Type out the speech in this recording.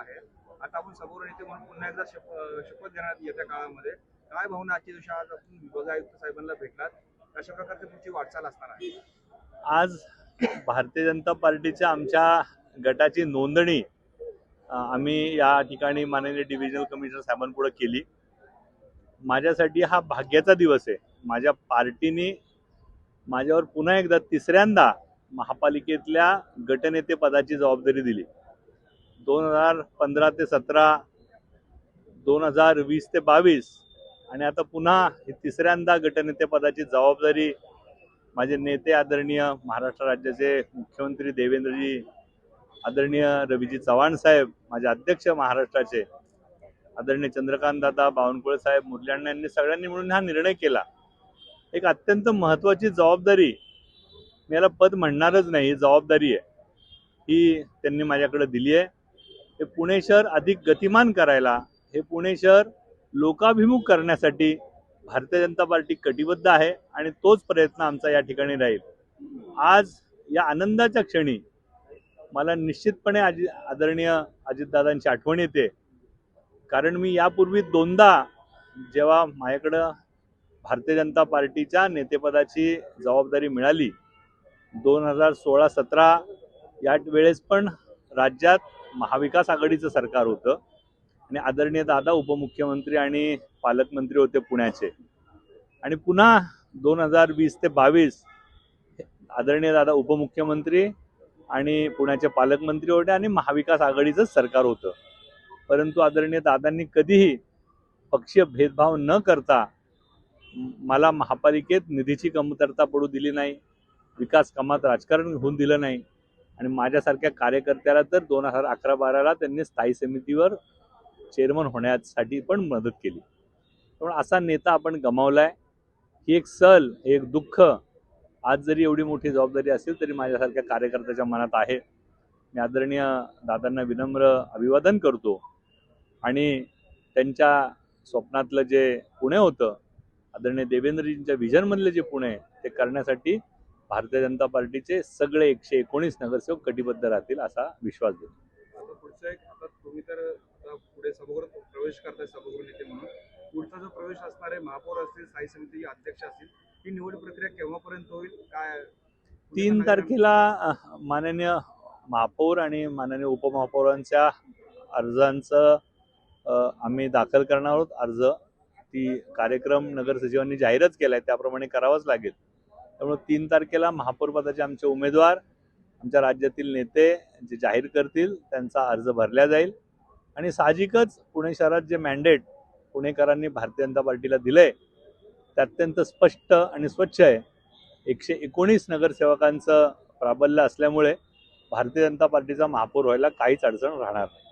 आहे. आता आपण समोर नेते म्हणून पुन्हा एकदा शप- शपथ घेण्यात येत्या काळामध्ये. काय भावना आजच्या दिवशी आज आपण विभाग आयुक्त साहेबांना भेटलात? कशा प्रकारची पुढची वाटचाल असणार आहे. आज भारतीय जनता पार्टीच्या आमच्या गटाची नोंदणी आम्ही या ठिकाणी माननीय डिव्हिजनल कमिशनर साहेबांपुढे केली. माझ्यासाठी हा भाग्याचा दिवस आहे. माझ्या पार्टीने माझ्यावर पुन्हा एकदा तिसऱ्यांदा महापालिकेतल्या गटनेते पदाची जबाबदारी दिली. दोन हजार पंधरा ते सतरा दोन हजार वीस ते बावीस आणि आता पुन्हा ही तिसऱ्यांदा गटनेतेपदाची जबाबदारी माझे नेते आदरणीय महाराष्ट्र राज्याचे मुख्यमंत्री देवेंद्रजी आदरणीय रवीजी चव्हाण साहेब माझे अध्यक्ष महाराष्ट्राचे आदरणीय चंद्रकांत दादा बावनकुळे साहेब मुरली अण्णा यांनी सगळ्यांनी मिळून हा निर्णय केला. एक अत्यंत महत्त्वाची जबाबदारी मी याला पद म्हणणारच नाही ही जबाबदारी आहे. ही त्यांनी माझ्याकडे दिली आहे. हे पुणे शहर अधिक गतिमान करायला हे पुणे शहर लोकाभिमुख करण्यासाठी भारतीय जनता पार्टी कटिबद्ध आहे आणि तोच प्रयत्न आमचा या ठिकाणी राहील. आज या आनंदाच्या क्षणी मला निश्चितपणे आजी आदरणीय अजितदादांची आठवण येते. कारण मी यापूर्वी दोनदा जेव्हा माझ्याकडं भारतीय जनता पार्टीच्या नेतेपदाची जबाबदारी मिळाली दोन हजार सोळा सतरा या वेळेस पण राज्यात महाविकास आघाडीचं सरकार होतं. आणि आदरणीय दादा उपमुख्यमंत्री आणि पालकमंत्री होते पुण्याचे. आणि पुन्हा दोन हजार वीस ते बावीस आदरणीय दादा उपमुख्यमंत्री आणि पुण्याचे पालकमंत्री होते आणि महाविकास आघाडीचंच सरकार होतं. परंतु आदरणीय दादांनी कधीही पक्षीय भेदभाव न करता मला महापालिकेत निधीची कमतरता पडू दिली नाही विकास कामात राजकारण होऊन दिलं नाही. आणि माझ्यासारख्या कार्यकर्त्याला तर दोन हजार अकरा बाराला त्यांनी स्थायी समितीवर चेअरमन होण्यासाठी पण मदत केली. पण असा नेता आपण गमावलाय. ही एक सल एक दुःख आज जरी एवढी मोठी जबाबदारी असेल तरी माझ्यासारख्या कार्यकर्त्याच्या मनात आहे. मी आदरणीय दादांना विनम्र अभिवादन करतो. आणि त्यांच्या स्वप्नातलं जे पुणे होतं आदरणीय देवेंद्रजींच्या व्हिजनमधले जे पुणे ते करण्यासाठी भारतीय जनता पार्टीचे सगळे एकशे एकोणीस नगरसेवक कटिबद्ध राहतील असा विश्वास देतो. आता पुढचं एक आता तुम्ही तर आता पुढे प्रवेश करताय सभागृह नेते म्हणून. पुढचा जो प्रवेश असणार आहे महापौर असतील स्थायी समिती अध्यक्ष असतील ही निवड प्रक्रिया केव्हापर्यंत होईल काय तीन तारखेला माननीय महापौर आणि माननीय उपमहापौरांच्या अर्जांचं आम्ही दाखल करणार आहोत. अर्ज ती कार्यक्रम नगरसचिवांनी जाहीरच केला आहे त्याप्रमाणे करावाच लागेल. त्यामुळे तीन तारखेला महापौरपदाचे आमचे उमेदवार आमच्या राज्यातील नेते जे जाहीर करतील त्यांचा अर्ज भरला जाईल. आणि साहजिकच पुणे शहरात जे मॅन्डेट पुणेकरांनी भारतीय जनता पार्टीला दिलं आहे ते अत्यंत स्पष्ट आणि स्वच्छ आहे. एकशे एकोणीस नगरसेवकांचं प्राबल्य असल्यामुळे भारतीय जनता पार्टीचा महापौर व्हायला काहीच अडचण राहणार नाही.